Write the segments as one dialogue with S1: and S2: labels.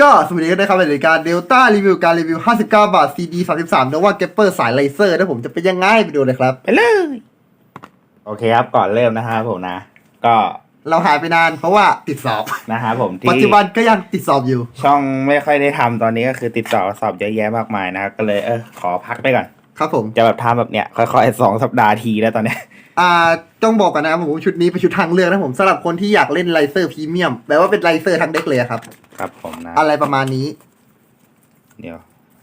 S1: ก็สวัสดีกันนะครับในรายการเดลต้ารีวิวการรีวิว 59 บาท CD 33 n o v a g a p p e r สายเลเซอร์นะผมจะเป็นยังไงไปดูเลยครับ
S2: ไปเลย โอเคครับ ก่อนเริ่มนะครับผมนะ ก็
S1: เราหายไปนานเพราะว่าติดสอบ
S2: นะครับผมที่
S1: ปัจจุบันก็ยังติดสอบอยู่
S2: ช่องไม่ค่อยได้ทำตอนนี้ก็คือติดต่อสอบเยอะแยะมากมายนะครับก็เลยเออขอพักไปก่อน
S1: ครับผม
S2: จะแบบทำแบบเนี้ยค่อยๆสองสัปดาห์ทีแล้วตอนเนี้ย
S1: อ่าต้องบอกกันนะครับผมชุดนี้เป็นชุดทางเลือกนะผมสำหรับคนที่อยากเล่นไลเซอร์พรีเมียมแปลว่าเป็นไลเซอร์ทั้งเด็กเลยอะครับ
S2: ครับผมนะ
S1: อะไรประมาณนี้
S2: เดี๋ยว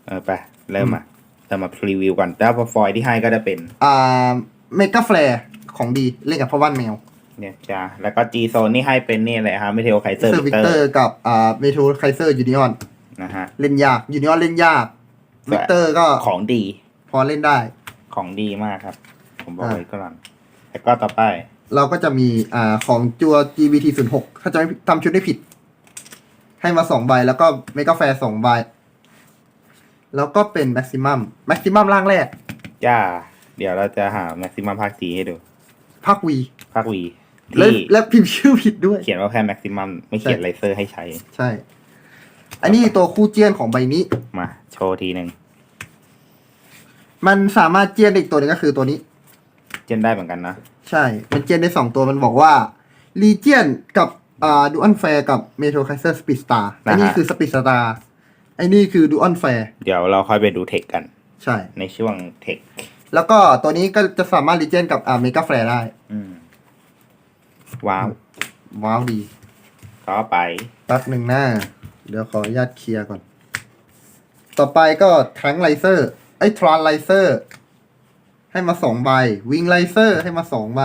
S2: เออไป เริ่มมาจะมาพรีวิวก่อนแล้วพอฟอยที่ให้ก็จะเป็น
S1: อ่าเมกาแฟร์ของดีเล่นกับพ่อบ้านแมว
S2: เนี่ยจ้าแล้วก็จีโซนนี่ให้เป็นนี่เลยครับไม่เทลไคเซอร์
S1: เซอร์
S2: วิ
S1: วิ
S2: ก
S1: ก
S2: เต
S1: เต
S2: อ
S1: อ
S2: ร์
S1: ร์กับอ่าเมโทรไคเซอร์ยูนิออน
S2: นะฮะ
S1: เล่นยากยูนิออนเล่นยากวิกเตอร์ก็
S2: ของดี
S1: พอเล่นได้
S2: ของดีมากครับ ผมบอก
S1: อ่า
S2: ไว้ก่อน แล้วก็ต่อไป
S1: เราก็จะมีอ่าของจัว GBT 0 6ถ้าจะไม่ทำชุดได้ผิด ให้มาสองใบแล้วก็เมกาแฟร์สองใบ แล้วก็เป็นแม็กซิมัมแม็กซิมัมร่างแรก
S2: จ้า เดี๋ยวเราจะหาแม็กซิมัมภาคสีให้ดู
S1: ภาควี
S2: ภาควี
S1: และ
S2: ที่
S1: และพิมพ์ชื่อผิดด้วย
S2: เขียนว่าแค่แม็กซิมัมไม่เขียน
S1: ใช่
S2: ไลเซอร์ให้ใช้
S1: ใช่ อันนี้ตัวคู่เจียนของใบนี้
S2: มา โชว์ทีหนึ่ง
S1: มันสามารถเจียนได้อีกตัวหนึงก็คือตัวนี้
S2: เจนได้เหมือนกันนะ
S1: ใช่มันเจียนได้สองตัวมันบอกว่าลีเจียนกับอ่าดูอันแฟร์กับเมโทรไคเซอร์สปีดสตาร์อันนี้คือสปีดสตาร์ไอ้นี่คือดูอันแฟร์
S2: เดี๋ยวเราค่อยไปดูเทคกัน
S1: ใช่
S2: ในช่วงเทค
S1: แล้วก็ตัวนี้ก็จะสามารถรีเจนกับอ่าเมกาแฟร์ได้
S2: อืม ว้าว
S1: ว้าวดี
S2: ต่อไป
S1: แป๊บหนึ่งหน้า เดี๋ยวขออนุญาตเคลียร์ก่อน ต่อไปก็แทงไลเซอร์ไอ้ทรานไลเซอร์ ให้มาสองใบ วิงไลเซอร์ให้มาสองใบ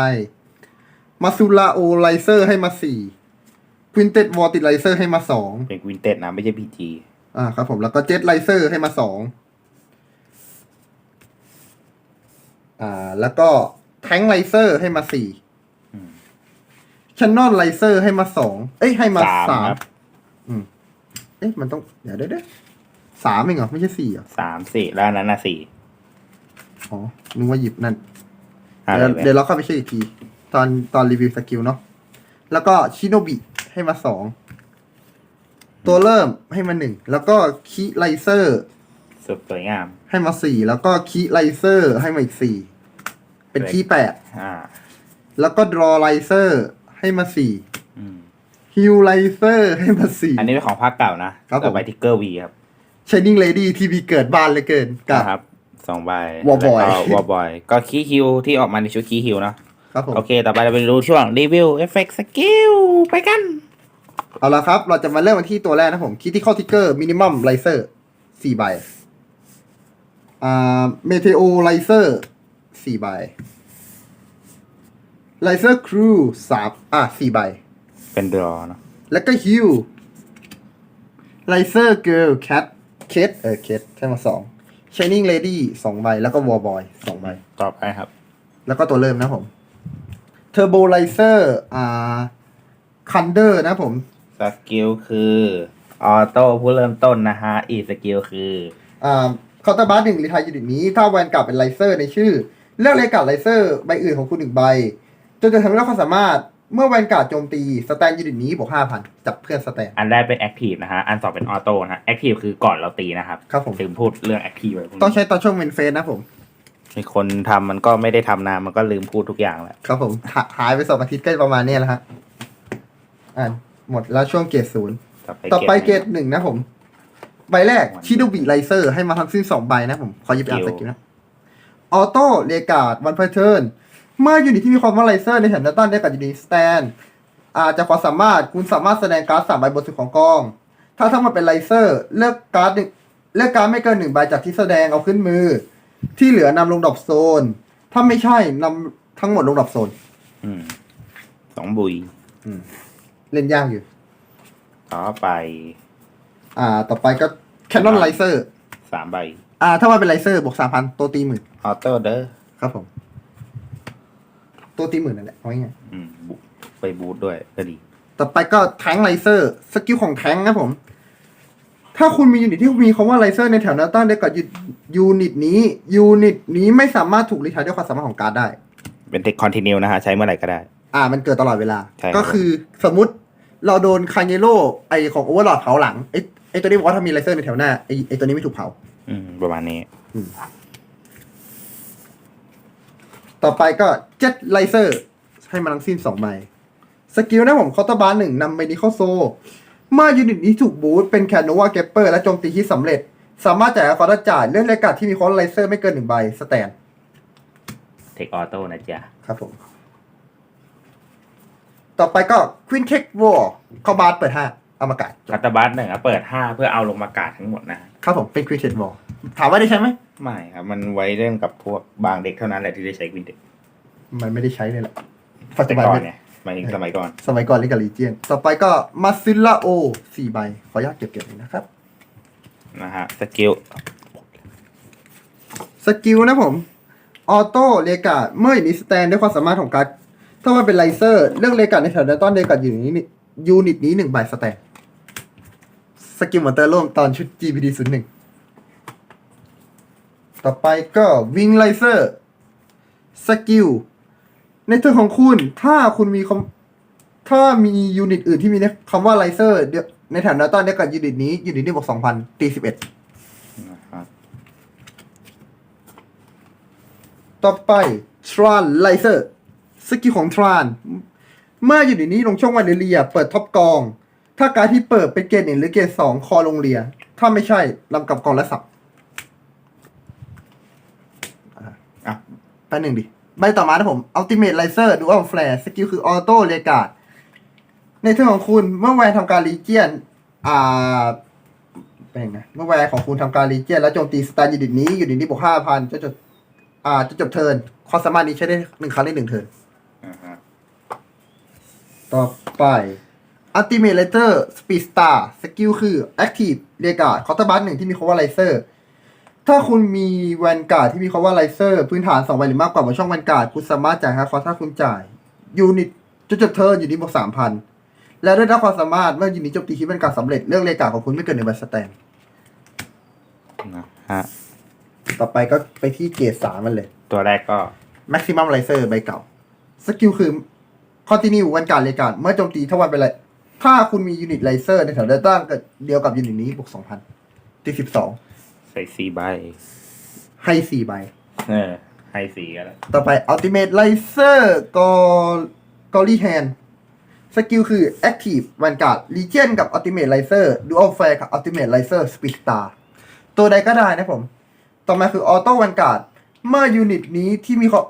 S1: มาซูลาโอไลเซอร์ให้มาสี่ควินเต็ดวอติไลเซอร์ให้มาสอง
S2: เป็นวินเต็ดนะไม่ใช่พีจี
S1: อ่าครับผมแล้วก็เจ็ตไลเซอร์ให้มาสองอ่า แล้วก็แทงไลเซอร์ให้มาสี่ชันนอนไลเซอร์ให้มาสองเอ้ยให้มา
S2: สาม
S1: สาม
S2: ครับ
S1: เอ๊ะมันต้อง เดี๋ยวเดี๋ยวเดี๋ยวสามเองเหรอ ไม่ใช่สี่เหรอ
S2: สามสี่แล้วอันนั้นนะสี่
S1: อ๋อนึกว่าหยิบนั่น
S2: อะไร
S1: เดี๋ยว
S2: ไป
S1: เดี๋ยวเราเข้าไปเช็คอีกที ตอนตอนรีวิวสกิลเนาะ แล้วก็ชิโนบิให้มาสอง ตัวเริ่มให้มาหนึ่ง แล้วก็คิไลเซอร์
S2: สุดสวยงาม
S1: ให้มาสี่ แล้วก็คีไลเซอร์ให้มาอีกสี่ เป็นคีแปด
S2: อ่า
S1: แล้วก็ดรอไลเซอร์ให้มาสี่
S2: อืม
S1: ฮิวไลเซอร์ให้มาสี่
S2: อันนี้เป็นของภาคเก่านะครับ
S1: ผม
S2: ต่อไปทิกเกอร์วีครับ
S1: ช i นิ่งเลดี้ทีวีเกิดบ้านเหลยเกินกับ
S2: นะครับสองใบ
S1: Warboy
S2: วอลบอย ก็คีย์ฮิวที่ออกมาในชุดคีย์ฮิวเนาะ
S1: ครับผม
S2: โอเคต่อไปเราไปดูช่วงรีวิวเอฟเฟกต์สกิลไปกัน
S1: เอาละครับ เราจะมาเริ่มกันที่ตัวแรกนะผมคิดที่ข้อทิกเกอร์มินิมัมไลเซอร์สี่ใบอ่าเมเทโอไลเซอร์สี่ใบไลเซอร์ครูสามอะสี่ใบ
S2: เป็นดรอเนาะ
S1: แล้วก็ฮิวไลเซอร์เกิร์ลแคทเคทเออเคทใช่มาสอง ช i นิ่งเลดี้สองใบ แล้วก็วอลบอยสองใบ
S2: ต่อไปครับ
S1: แล้วก็ตัวเริ่มนะผมเทอร์โบไลเซอร์อ่าคันเดอร์นะผม
S2: สกิลคือออโต้ผู้เริ่มต้นนะฮะ อีกสกิลคือ
S1: อ่าเคาน์เตอร์บาร์หนึ่งรีทายยูนิตนี้ ถ้าแวนการ์ดเป็นไลเซอร์ในชื่อ เลือกเลการ์ดไลเซอร์ใบอื่นของคุณหนึ่งใบ จนจะทำให้เราความสามารถ เมื่อแวนการ์ดโจมตีสแตนยูนิตนี้บวกห้าพันจับเพื่อนสแตน
S2: อันแรกเป็นแอคทีฟนะฮะ อันสองเป็นออโต้นะฮะแอคทีฟคือก่อนเราตีนะครับ
S1: ครับผม
S2: ถึงพูดเรื่องแอคทีฟไว้พวกนี้
S1: ต้องใช้ตอนช่วงเมนเฟสนะผม
S2: มีคนทำมันก็ไม่ได้ทำนานมันก็ลืมพูดทุกอย่างแหละ
S1: ครับผมหาหายไปสองอาทิตย์ก็ประมาณเนี้ยแหละฮะอ่าหมดแล้วช่วงเกรดศูนย์ต่อไปเกรดหนึ่งนะผม ใบแรกชิโดบิไลเซอร์ให้มาทั้งสิ้นสองใบนะผม ขอหยิบไปอ่านสกิลนะออโต้เรกาดวันเพอร์เทิร์น เมื่อยูนิตที่มีความว่าไลเซอร์ในแถบหน้าตั้งได้กับยูนิตสแตนอาจจะความสามารถคุณสามารถแสดงการ์ดสามใบบนสุดของกอง ถ้าทั้งหมดเป็นไลเซอร์ เลือกการ์ดหนึ่งเลือกการ์ดไม่เกินหนึ่งใบจากที่แสดงเอาขึ้นมือ ที่เหลือนำลงดรอปโซน ถ้าไม่ใช่นำทั้งหมดลงดรอปโซน
S2: อืมสองบุย
S1: เล่นยากอยู่
S2: ต่อไป
S1: อ่า ต่อไปก็แคนนอนไลเซอร์
S2: สามใบ
S1: อ่า ถ้ามันเป็นไลเซอร์บวกสามพันตัวตีหมื่น
S2: ออโต้เด้อ
S1: ครับผม ตัวตีหมื่นนั่นแหละเอาง่าย
S2: อืมบุไปบูทด้วยก็ดี
S1: ๆต่อไปก็แทงไลเซอร์สกิลของแทงนะผม ถ้าคุณมียูนิตที่มีคำว่าไลเซอร์ในแถวหน้าตั้งได้กับยูนิตนี้ยูนิตนี้ไม่สามารถถูกรีทายด้วยความสามารถของการ์ดได้
S2: เป็นเทคคอนติเนียนะฮะ ใช้เมื่อไหร่ก็ได้
S1: อ่ามันเกิดตลอดเวลา
S2: ใช่ครับ
S1: ก็คือสมมติเราโดนคาเนโลไอของโอเวอร์ลอดเผาหลังไอไอตัวนี้บอกว่าถ้ามีไลเซอร์ในแถวหน้าไอไอตัวนี้ไม่ถูกเผา
S2: อืม ประมาณนี้
S1: ต่อไปก็เจ็ตไลเซอร์ให้มาทั้งสิ้นสองใบสกิลนะผมเคาน์เตอร์บาร์หนึ่งนำไปนี้เข้าโซเมื่อยูนิตนี้ถูกบูตเป็นแคนโนวาเกปเปอร์และโจมตีที่สำเร็จ สามารถจ่ายคอร์ดจ่ายเลื่อนรายการที่มีคอร์ไลเซอร์ไม่เกินหนึ่งใบสแตน
S3: เทคออโต้นะจ๊ะ
S1: ครับผม ต่อไปก็ควินเทควอร์เข้าบาร์เปิดห้าเอามากาศ
S2: คัตตาบัสหนึ่งอะเปิดห้าเพื่อเอาลงมากาดทั้งหมดนะ
S1: ครับผมเป็นควินเทควอร์ ถามว่าได้ใช้ไหม
S2: ไม่ครับ มันไว้เล่นกับพวกบางเด็กเท่านั้นแหละที่ได้ใช้กวินเด็ก
S1: มันไม่ได้ใช้เลยแหละปัจจุ
S2: แต่
S1: บัน
S2: ก่อน
S1: ไม่
S2: เนี่ยหมายถึงสมัยก่อน
S1: สมัยก่อนเล่นกับลีเจียน ต่อไปก็มาซิลลาโอสี่ใบ ขออนุญาตเก็บเก็บเลยนะครับ
S2: นะฮะ สกิล
S1: สกิลนะผม ออโต้เลกาดเมื่ออยู่ในสแตนด้วยความสามารถของการดถ้ามันเป็นไลเซอร์ เรื่องเลกาดในแถวดันต้นเลกาดอยู่นี้นี่ยูนิตนี้หนึ่งใบสแตน สกิลมอนเตอร์ร่วมตอนชุด GPD 0 1 ต่อไปก็วิงไลเซอร์สกิลในเทอร์ของคุณ ถ้าคุณมีคำถ้ามียูนิตอื่นที่มีคำว่าไลเซอร์ในแถวดันต้นเลกาดยูนิตนี้ยูนิตนี้บวกสองพันตีสิบเอ็ด
S2: นะครับ
S1: ต่อไป Tran Laser สกิลของ Tran เมื่ออยู่ในนี้ลงช่องวันเรียเปิดท็อปกอง ถ้าการดที่เปิดเป็นเกรดหนึ่งหรือเกรดสองคอลงเรีย ถ้าไม่ใช่ลำกับกองและสับ
S2: อะ
S1: ไปหนึ่งดิ ใบต่อมานะผม Ultimate Laser Dual Flare สกิลคือ Auto r e g a r d ในเทิร์นของคุณเมื่อแวนทำการรีเจียน อ่าเป็นไงเมื่อแวนของคุณทำการรีเจียน แล้วโจมตีสตาร์ยูนิตนี้อยู่ในนี้บวกห้าพันจะจบอ่าจะจบเทิร์นความสามารถนี้ใช้ได้หนึ่งครั้งได้หนึ่งเทิร์น
S2: อ่าฮะ
S1: ต่อไป Ultimate Laser Speed Star สกิลคือ Active เรียกาดคอร์ตบัสหนึ่งที่มีคำว่า Laser ถ้าคุณมีแวนการ์ดที่มีคำว่า Laser พื้นฐานสองใบหรือมากกว่าบนช่องแวนการ์ดคุณสามารถจ่ายค่าคอร์สถ้าคุณจ่ายยูนิตจุดจบเทิร์นอยู่ที่บวกสามพันและได้รับความสามารถเมื่อยูนิตโจมตีคิดแวนการ์ดสำเร็จเลือกเรียกาดของคุณไม่เกินหนึ่งใบสแตน
S2: นะฮะ
S1: ต่อไปก็ไปที่เกรดสามมันเลย
S2: ตัวแรกก็
S1: Maximum Laser ใบเก่า สกิลคือ Continue วันการเลกาดเมื่อโจมตีถ้าวันเป็นไร ถ้าคุณมียูนิตไลเซอร์ในแถวเดลต้าเดียวกับยูนิตนี้บวกสองพันตีสิบสอง
S2: ใส่สีใบ
S1: ให้สี่ใบ
S2: เออให้สีกันแล้ว
S1: ต่อไป Ultimate Laser กอกอลี่แฮนสกิลคือ Active Vanguard Legion กับ Ultimate Laser Dual Fire กับ Ultimate Laser Speed Star ตัวใดก็ได้นะผม ต่อมาคือ Auto Vanguard เมื่อยูนิตนี้ที่มีเขา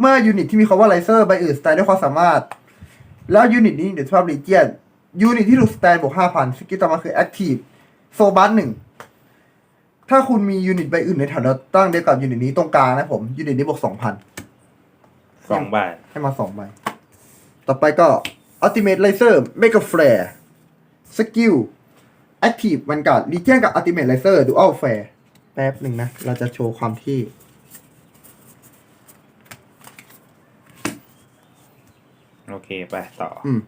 S1: เมื่อยูนิตที่มีคำว่า Laser ใบอื่นสแตนด้วยความสามารถ แล้วยูนิตนี้เดี๋ยวสภาพ Legion ยูนิตที่ถูกสแตนบวกห้าพันสกิลต่อมาคือ Active โซบัสหนึ่ง ถ้าคุณมียูนิตใบอื่นในแถวแนวตั้งเดียวกับยูนิตนี้ตรงกลางนะผม ยูนิตนี้บวกสองพัน
S2: สองใบ
S1: ให้มาสองใบ ต่อไปก็ Ultimate Laser Mega Flare สกิล Active Vanguard Legion กับ Ultimate Laser Dual Flare แป๊บหนึ่งนะ เราจะโชว์ความที่
S2: โอเค ไปต่อ
S1: อืม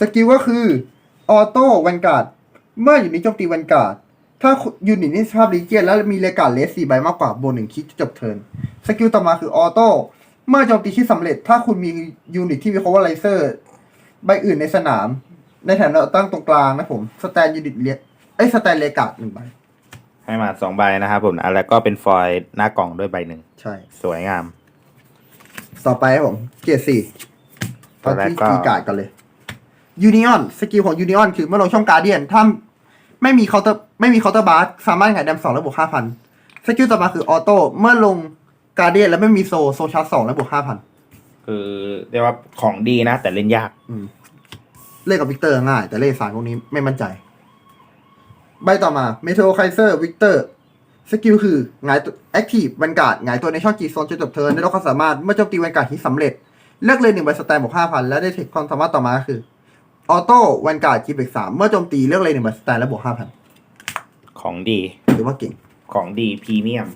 S1: สกิลก็คือ Auto Vanguard เมื่ออยู่ในโจมตี Vanguard ถ้ายูนิตนี้สภาพ Legion แล้วมีเลกาเลสสี่ใบมากกว่าโบนหนึ่งคิดจะจบเทิร์นสกิลต่อมาคือ Auto เมื่อโจมตีที่สำเร็จ ถ้าคุณมียูนิตที่มีคำว่า Laser ใบอื่นในสนาม ในแถวแนวตั้งตรงกลางนะผมสแตนยูนิตเลียไอ้ยสแตนเลกาดหนึ่งใบ
S2: ให้มาสองใบนะครับผมอะแล้วก็เป็นฟอยล์หน้ากล่องด้วยใบหนึ่ง
S1: ใช่
S2: สวยงาม
S1: ต่อไปครับผมเกียร์สี่ต
S2: ตั
S1: อน
S2: วแรก
S1: ที่
S2: ก็
S1: กีการ์ดกันเลยยูนิออนสกิลของยูนิออนคือเมื่อลงช่องการเดียนถ้า ไม่มีเคาน์เตอร์ไม่มีเคาน์เตอร์บาร์สามารถหงายแดมสองแล้วบวกห้าพันสกิลต่อมาคือออโต้เมื่อลงการเดียนแล้วไม่มีโซโซชาร์จสองแล้วบวกห้าพัน
S2: คือเรียกว่าของดีนะ แต่เล่นยาก
S1: เล่นกับวิกเตอร์ง่าย แต่เล่นสายพวกนี้ไม่มั่นใจ ใบต่อมาเมโทรไคเซอร์วิกเตอร์สกิลคือหงายแอคทีฟวันการ์ดหงายตัวในช่องจีโซนจนจบเทิร์นได้รับความสามารถเมื่อโจมตีวันการ์ดที่สำเร็จเลือกเลยหนึ่งใบสแตนบวกห้าพันและได้เทคความสามารถต่อมาคือ ออโต้วันการ์ดจีเบกสามเมื่อโจมตีเลือกเลยหนึ่งใบสแตนและบวกห้าพัน
S2: ของดี
S1: หรือว่าเก่ง
S2: ของดีพรีเมียม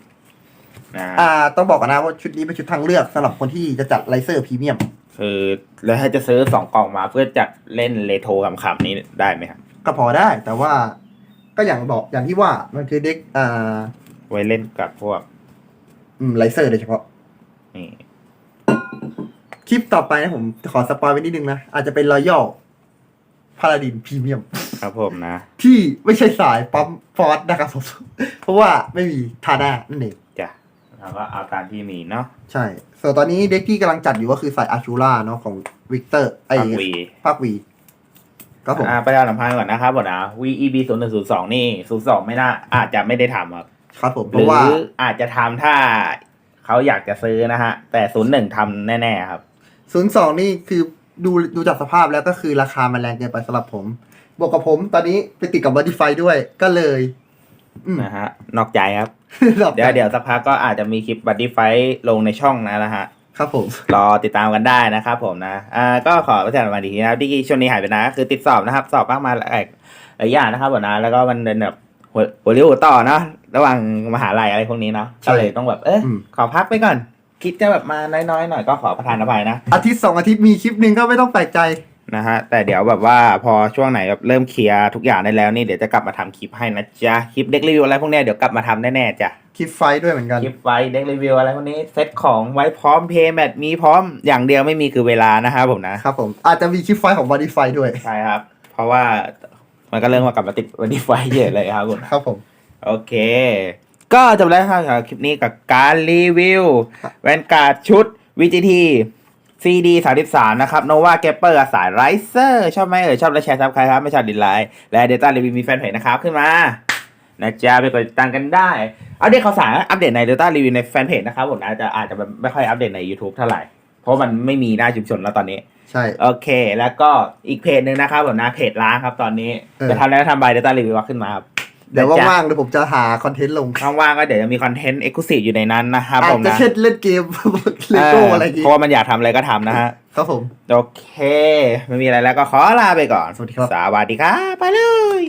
S2: นะ
S1: อ่า ต้องบอกกันนะว่าชุดนี้เป็นชุดทางเลือกสำหรับคนที่จะจัดไลเซอร์พรีเมียม
S2: คือแล้วถ้าจะซื้อสองกล่องมาเพื่อจะเล่นเลโทขำๆนี้ได้ไหมครับ
S1: ก็พอได้แต่ว่าก็อย่างบอกอย่างที่ว่ามันคือเด็กอ่า
S2: ไว้เล่นกับพวก
S1: อืมไลเซอร์โดยเฉพาะ
S2: นี่
S1: คลิปต่อไปนะผมขอสปอยไว้นิดนึงนะ อาจจะเป็นรอยัล พาราดินพรีเมียม
S2: ครับผมนะ
S1: ที่ไม่ใช่สายปั๊มฟอร์สนะครับผมเพราะว่าไม่มีทาด้านั่นเอง
S2: จ้ะเราก็เอาตามที่มีเนาะ
S1: ใช่ ส่วนตอนนี้เด็กที่กำลังจัดอยู่ก็คือสายอาชูล่าเนาะของวิกเตอร์ไอ
S2: ภาควี
S1: ภาควีครับผม
S2: อ่าประชาสัมพันธ์ก่อนนะครับผมนะ VEB 0 1 0 2นี่0 2ไม่น่าอาจจะไม่ได้ทำครับ
S1: ครับผม
S2: ห
S1: เพ
S2: รือ
S1: ราะว่า
S2: อาจจะทำถ้าเขาอยากจะซื้อนะฮะ แต่0 1ทำแน่ ๆ ครับ
S1: ศูนย์สองนี่คือ ดูดูจากสภาพแล้วก็คือราคามันแรงเกินไปสำหรับผม บวกกับผมตอนนี้ไปติดกับบอดี้ไฟด้วยก็เลยอืม
S2: นะฮะนอกใจครับ
S1: หลับ
S2: เดี๋ยวเดี๋ยวสักพักก็อาจจะมีคลิปบัตตี้ไฟลงในช่องนะนะฮะ
S1: ครับผม
S2: รอติดตามกันได้นะครับผมนะ อ่า ก็ขอประชาสัมพันธ์อีกทีนะครับที่ช่วงนี้หายไปนะก็คือติดสอบนะครับ สอบมากมายหลายหลายอย่างนะครับผมนะ แล้วก็มันเป็นแบบหัวหัวเรียวหัวต่อเนาะ ระหว่างมหาลัยอะไรพวกนี้เนาะก็เลยต้องแบบ เอ๊ะ
S1: อืม
S2: ขอพักไปก่อน คิดจะแบบมาน้อยๆหน่อยก็ขอประทานอภัยนะ
S1: อาทิตย์สองอาทิตย์มีคลิปหนึ่งก็ไม่ต้องแปลกใจ
S2: นะฮะแต่เดี๋ยวแบบว่าพอช่วงไหนแบบเริ่มเคลียร์ทุกอย่างได้แล้วนี่เดี๋ยวจะกลับมาทำคลิปให้นะจ๊ะคลิปเด็กรีวิวอะไรพวกเนี้ยเดี๋ยวกลับมาทำแน่ๆจ้ะ
S1: คลิปไฟท์ด้วยเหมือนกัน
S2: คลิปไว้เด็กรีวิวอะไรพวกนี้เซตของไว้พร้อมเพย์แมทมีพร้อมอย่างเดียวไม่มีคือเวลานะครับผมนะ
S1: ครับผม อาจจะมีคลิปไฟท์ของบอดี้ไฟด้วย
S2: ใช่ครับ เพราะว่ามันก็เริ่มมากลับมาติดวันนี้ไฟเยอะเลยครับผม
S1: ครับผม
S2: โอเค ก็จบแล้วครับสำหรับคลิปนี้กับการรีวิว
S1: ครับ
S2: แวนการ์ดชุด VGT CD 33 นะครับ Nova g a p p e r สายไรเซอร์ชอบไหมเอ่ยชอบแล้วแชร์ซับใครครับ ไม่ชอบดินไลน์และ Data Review มีแฟนเพจนะครับ ขึ้นมานะจ๊ะไปกดติดตามกันได้ อัปเดตข่าวสารอัปเดตใน Data Review ในแฟนเพจนะครับผมอาจจะอาจจะแบบไม่ค่อยอัปเดตใน YouTube เท่าไหร่ เพราะมันไม่มีหน้าชุมชนแล้วตอนนี้
S1: ใช่
S2: โอเค แล้วก็อีกเพจหนึ่งนะครับผมนะเพจล้างครับตอนนี้
S1: เออ
S2: จะทำแล้วทำบาย Data Review ขึ้นมาครับ
S1: เดี๋ยว
S2: นะจ๊ะ
S1: ว่างๆเดี๋ยวผมจะหาคอนเทนต์ลง
S2: ว่างๆก็เดี๋ยวจะมีคอนเทนต์เอ็กซ์คลูซีฟอยู่ในนั้นนะครับ
S1: อา
S2: ผ
S1: จ
S2: ม
S1: จะ
S2: นะ
S1: เช่นเล่นเกมเลโก้อะไรอย่าง
S2: เพ
S1: งี้
S2: ราะว่ามันอยากทำอะไรก็ทำนะฮะ
S1: ครับผม
S2: โอเค ไม่มีอะไรแล้วก็ขอลาไปก่อน
S1: สวัสดีครับ
S2: สวัสดีครับ ไปเลย